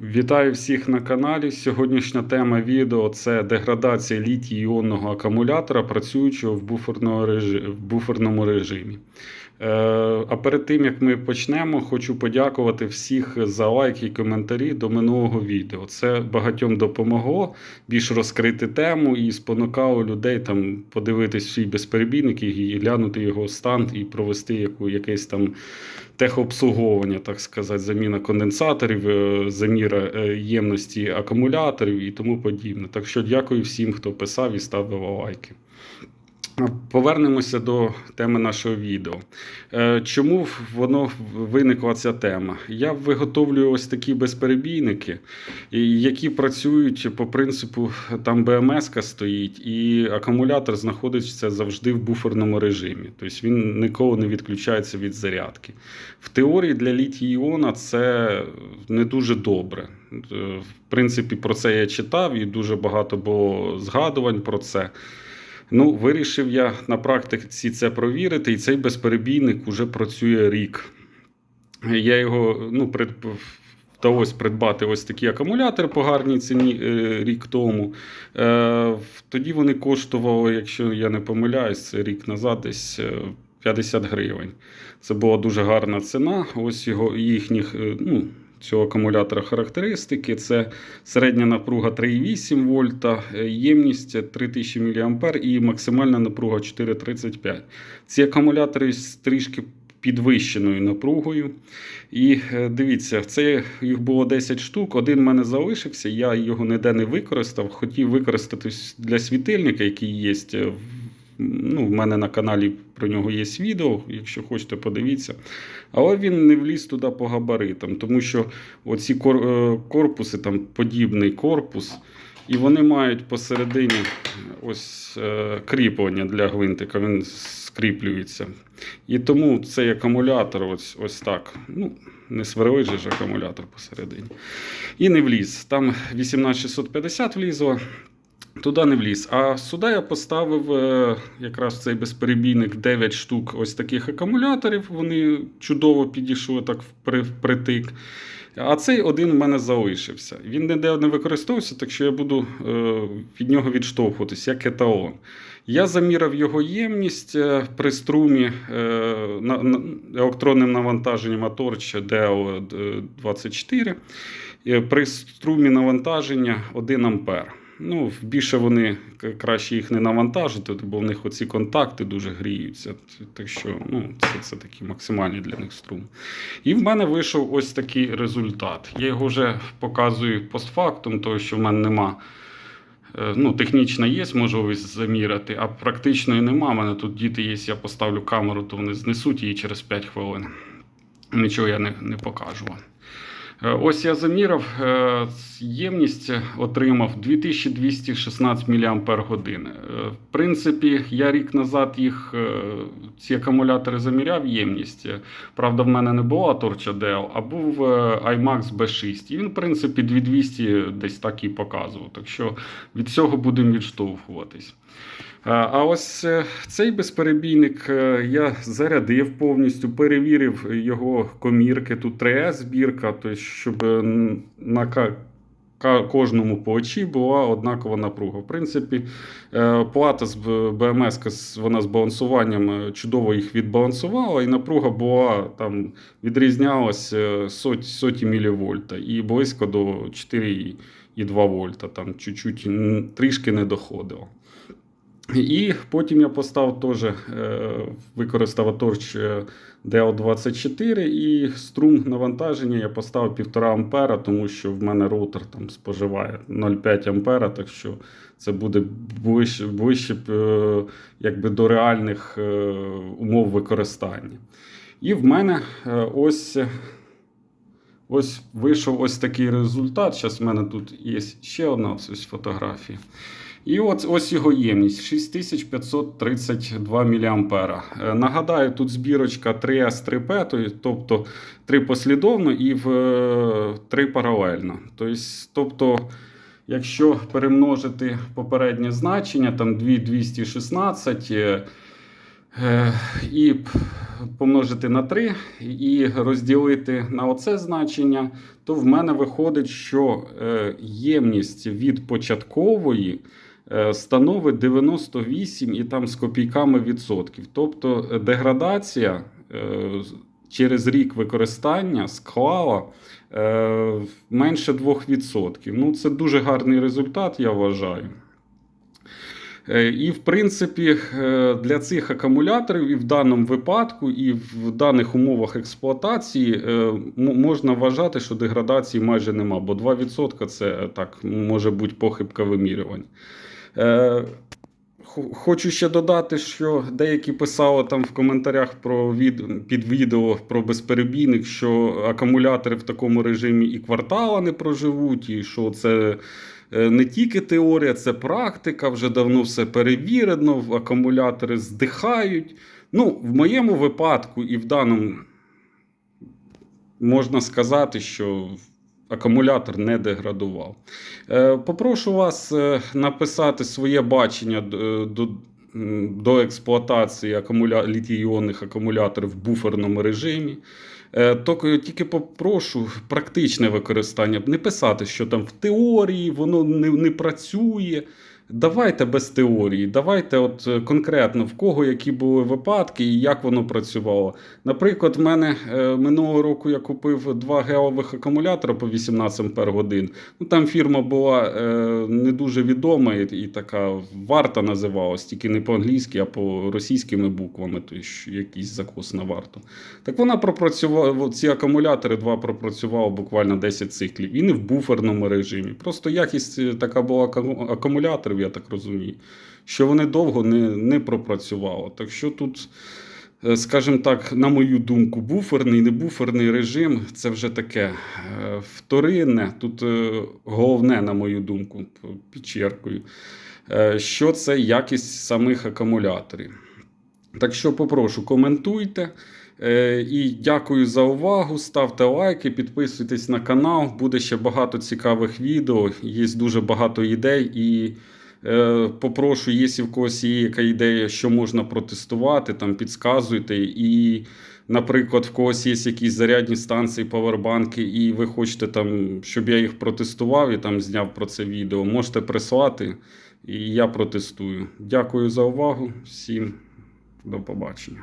Вітаю всіх на каналі. Сьогоднішня тема відео це деградація літій іонного акумулятора, працюючого в, буферному режимі. Е, а перед тим як ми почнемо, хочу подякувати всіх за лайки і коментарі до минулого відео. Це багатьом допомогло більш розкрити тему і спонукало людей там подивитись свій безперебійник і глянути його стан і провести яку, якесь там техобслуговування, так сказати, заміна конденсаторів, е, заміра е, ємності акумуляторів і тому подібне. Так що дякую всім, хто писав і ставив лайки. Повернемося до теми нашого відео. Е, Чому воно виникла ця тема? Я виготовлюю ось такі безперебійники, які працюють по принципу, там БМС стоїть, і акумулятор знаходиться завжди в буферному режимі. Тобто він ніколи не відключається від зарядки. В теорії для літій іона це не дуже добре. Е, В принципі, про це я читав і дуже багато було згадувань про це. Ну, вирішив я на практиці це провірити, і цей безперебійник уже працює рік. Я його ну, прид... вдалося придбати ось такий акумулятор по гарній ціні е, рік тому. Е, тоді вони коштували, якщо я не помиляюсь, рік назад десь е, 50 гривень. Це була дуже гарна ціна. Ось його їхніх. е, Ну, Цього акумулятора характеристики це середня напруга 3,8 вольта, е, ємність 3000 мА і максимальна напруга 4,35. Ці акумулятори з трішки підвищеною напругою. І е, дивіться, це їх було 10 штук. Один в мене залишився, я його ніде не використав. Хотів використати для світильника, який є. Ну, в мене на каналі про нього є відео, якщо хочете, подивіться. Але він не вліз туди по габаритам, тому що оці е, корпуси, там подібний корпус, і вони мають посередині ось е, кріплення для гвинтика, він скріплюється. І тому цей акумулятор ось, ось так. Ну, не сверлить же ж акумулятор посередині. І не вліз. Там 18650 влізло. Туди не вліз. А сюди я поставив е, якраз цей безперебійник 9 штук ось таких акумуляторів. Вони чудово підійшли так впри- впритик. А цей один в мене залишився. Він ніде не використовувався, так що я буду е, від нього відштовхуватися, як еталон. Я заміряв його ємність е, при струмі електронним навантаженням Atorch DL24. Е, При струмі навантаження 1 ампер. Ну, більше вони краще їх не навантажити, бо в них оці контакти дуже гріються. Так що ну, це, це такий максимальний для них струм. І в мене вийшов ось такий результат. Я його вже показую постфактум, тому що в мене нема. е, Ну, технічна є можливість заміряти, а практичної нема. У мене тут діти є, я поставлю камеру, то вони знесуть її через 5 хвилин. Нічого я не, не покажу вам. Е, Ось я заміряв, е, ємність отримав 2216 мАч. В принципі, я рік назад їх е, ці акумулятори заміряв ємність. Е, Правда, в мене не було Torch Dell, а був е, iMax B6. І він, в принципі, 2200 десь так і показував. Так що від цього будемо відштовхуватись. А ось е, цей безперебійник е, я зарядив повністю, перевірив його комірки. Тут 3С збірка, тобто, щоб е, на кожному плачі була однакова напруга. В принципі, плата з БМС вона з балансуванням чудово їх відбалансувала, і напруга була там відрізнялася соті, соті мілівольта і близько до 4,2 вольта. Там чуть-чуть трішки не доходило. І потім я поставив теж, е, використав Torch е, DL24 і струм навантаження я поставив 1,5 ампера, тому що в мене роутер там споживає 0,5 ампера, так що це буде ближче, ближче е, якби до реальних е, умов використання. І в мене е, ось. Ось вийшов ось такий результат. Зараз в мене тут є ще одна ось ось фотографія. І от ось його ємність 6532 мА. Е, Нагадаю, тут збірочка 3С 3П, тобто 3 послідовно і в е, 3 паралельно. Тобто, тобто, якщо перемножити попереднє значення, там 2216 е, е, і помножити на 3 і розділити на оце значення, то в мене виходить, що е, ємність від початкової е, становить 98 і там з копійками відсотків. Тобто е, деградація через рік використання склала менше 2%. Ну, це дуже гарний результат, я вважаю. Е, І, в принципі, е, для цих акумуляторів і в даному випадку, і в даних умовах експлуатації е, можна вважати, що деградації майже нема, бо 2% це так може бути похибка вимірювань. Хо- Хочу ще додати, що деякі писали там в коментарях про від... під відео про безперебійник, що акумулятори в такому режимі і квартала не проживуть, і що це е, не тільки теорія, це практика, вже давно все перевірено, акумулятори здихають. Ну, в моєму випадку і в даному можна сказати, що акумулятор не деградував. Е, Попрошу вас е, написати своє бачення д- до, до експлуатації акумуля... літій-іонних акумуляторів в буферному режимі. Е, тільки попрошу практичне використання, не писати, що там в теорії воно не, не працює. Давайте без теорії, давайте от е, конкретно в кого які були випадки і як воно працювало. Наприклад, в мене е, минулого року я купив два геових акумулятора по 18 ампер годин. Ну там фірма була е, не дуже відома і, така варта називалась, тільки не по-англійськи, а по російськими буквами, то ж якийсь закос на варту. Так вона пропрацювала, ці акумулятори два пропрацювали буквально 10 циклів. І не в буферному режимі. Просто якість така була аку- акумуляторів, я так розумію, що вони довго не, не пропрацювали. Так що тут, е, скажімо так, на мою думку, буферний, не буферний режим це вже таке е, вторинне. Тут е, головне, на мою думку, підчеркую, що це якість самих акумуляторів. Так що попрошу, коментуйте. І дякую за увагу. Ставте лайки, підписуйтесь на канал. Буде ще багато цікавих відео. Є дуже багато ідей. І попрошу, якщо в когось є яка ідея, що можна протестувати, там підсказуйте. І, наприклад, в когось є якісь зарядні станції, павербанки, і ви хочете, там, щоб я їх протестував і там зняв про це відео, можете прислати, і я протестую. Дякую за увагу. Всім до побачення.